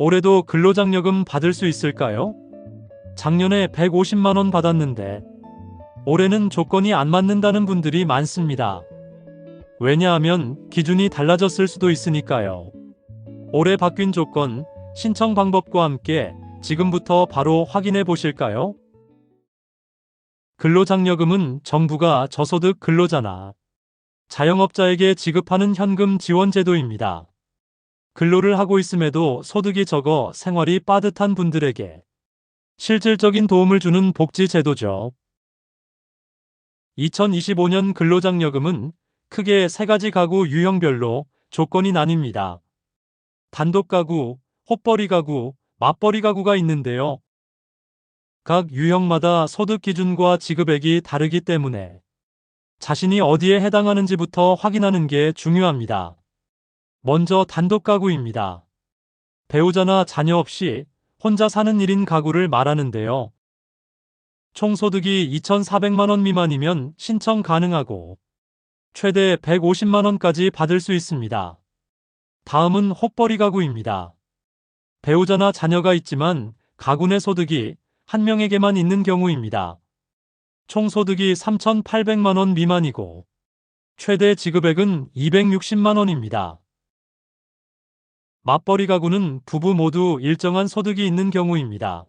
올해도 근로장려금 받을 수 있을까요? 작년에 150만원 받았는데 올해는 조건이 안 맞는다는 분들이 많습니다. 왜냐하면 기준이 달라졌을 수도 있으니까요. 올해 바뀐 조건, 신청 방법과 함께 지금부터 바로 확인해 보실까요? 근로장려금은 정부가 저소득 근로자나 자영업자에게 지급하는 현금 지원 제도입니다. 근로를 하고 있음에도 소득이 적어 생활이 빠듯한 분들에게 실질적인 도움을 주는 복지 제도죠. 2025년 근로장려금은 크게 세 가지 가구 유형별로 조건이 나뉩니다. 단독 가구, 헛벌이 가구, 맞벌이 가구가 있는데요. 각 유형마다 소득 기준과 지급액이 다르기 때문에 자신이 어디에 해당하는지부터 확인하는 게 중요합니다. 먼저 단독 가구입니다. 배우자나 자녀 없이 혼자 사는 1인 가구를 말하는데요. 총 소득이 2,400만원 미만이면 신청 가능하고 최대 150만원까지 받을 수 있습니다. 다음은 헛벌이 가구입니다. 배우자나 자녀가 있지만 가구 내 소득이 한 명에게만 있는 경우입니다. 총 소득이 3,800만원 미만이고 최대 지급액은 260만원입니다. 맞벌이 가구는 부부 모두 일정한 소득이 있는 경우입니다.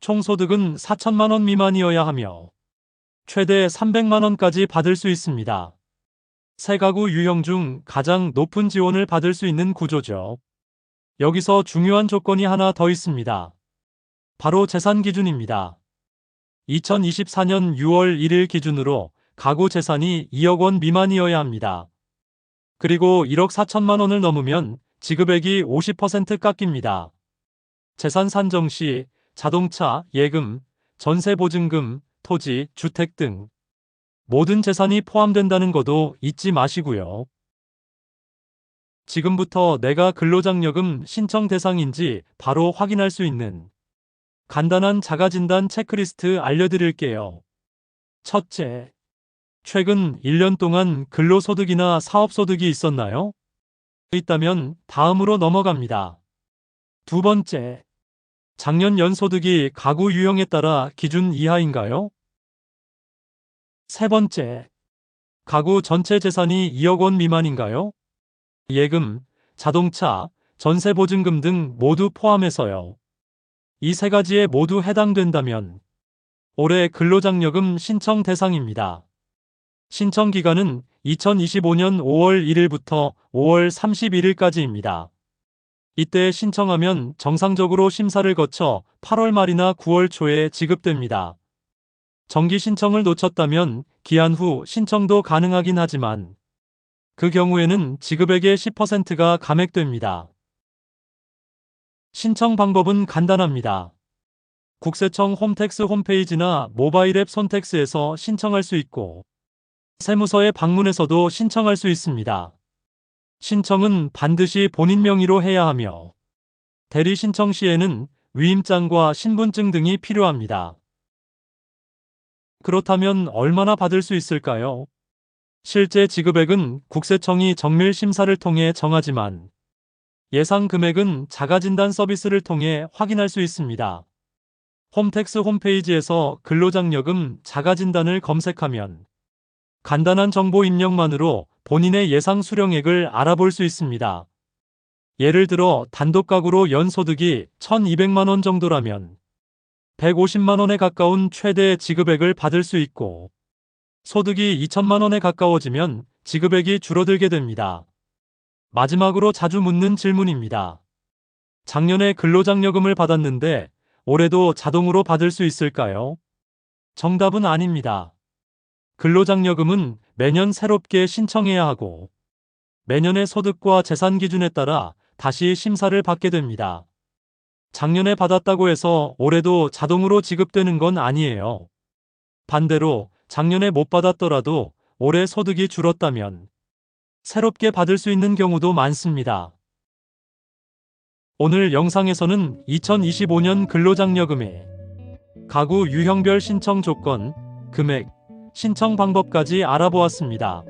총 소득은 4천만 원 미만이어야 하며 최대 300만 원까지 받을 수 있습니다. 세 가구 유형 중 가장 높은 지원을 받을 수 있는 구조죠. 여기서 중요한 조건이 하나 더 있습니다. 바로 재산 기준입니다. 2024년 6월 1일 기준으로 가구 재산이 2억 원 미만이어야 합니다. 그리고 1억 4천만 원을 넘으면 지급액이 50% 깎입니다. 재산 산정 시 자동차, 예금, 전세 보증금, 토지, 주택 등 모든 재산이 포함된다는 것도 잊지 마시고요. 지금부터 내가 근로장려금 신청 대상인지 바로 확인할 수 있는 간단한 자가진단 체크리스트 알려드릴게요. 첫째, 최근 1년 동안 근로소득이나 사업소득이 있었나요? 있다면 다음으로 넘어갑니다. 두 번째, 작년 연소득이 가구 유형에 따라 기준 이하인가요? 세 번째, 가구 전체 재산이 2억 원 미만인가요? 예금, 자동차, 전세보증금 등 모두 포함해서요. 이 세 가지에 모두 해당된다면 올해 근로장려금 신청 대상입니다. 신청 기간은 2025년 5월 1일부터 5월 31일까지입니다. 이때 신청하면 정상적으로 심사를 거쳐 8월 말이나 9월 초에 지급됩니다. 정기 신청을 놓쳤다면 기한 후 신청도 가능하긴 하지만 그 경우에는 지급액의 10%가 감액됩니다. 신청 방법은 간단합니다. 국세청 홈택스 홈페이지나 모바일 앱 손택스에서 신청할 수 있고 세무서에 방문해서도 신청할 수 있습니다. 신청은 반드시 본인 명의로 해야 하며 대리 신청 시에는 위임장과 신분증 등이 필요합니다. 그렇다면 얼마나 받을 수 있을까요? 실제 지급액은 국세청이 정밀 심사를 통해 정하지만 예상 금액은 자가진단 서비스를 통해 확인할 수 있습니다. 홈택스 홈페이지에서 근로장려금 자가진단을 검색하면 간단한 정보 입력만으로 본인의 예상 수령액을 알아볼 수 있습니다. 예를 들어 단독 가구로 연 소득이 1200만 원 정도라면 150만 원에 가까운 최대 지급액을 받을 수 있고 소득이 2천만 원에 가까워지면 지급액이 줄어들게 됩니다. 마지막으로 자주 묻는 질문입니다. 작년에 근로장려금을 받았는데 올해도 자동으로 받을 수 있을까요? 정답은 아닙니다. 근로장려금은 매년 새롭게 신청해야 하고 매년의 소득과 재산 기준에 따라 다시 심사를 받게 됩니다. 작년에 받았다고 해서 올해도 자동으로 지급되는 건 아니에요. 반대로 작년에 못 받았더라도 올해 소득이 줄었다면 새롭게 받을 수 있는 경우도 많습니다. 오늘 영상에서는 2025년 근로장려금의 가구 유형별 신청 조건, 금액, 신청 방법까지 알아보았습니다.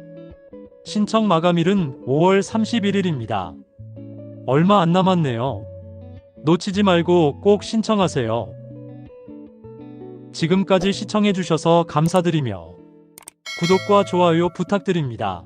신청 마감일은 5월 31일입니다. 얼마 안 남았네요. 놓치지 말고 꼭 신청하세요. 지금까지 시청해주셔서 감사드리며 구독과 좋아요 부탁드립니다.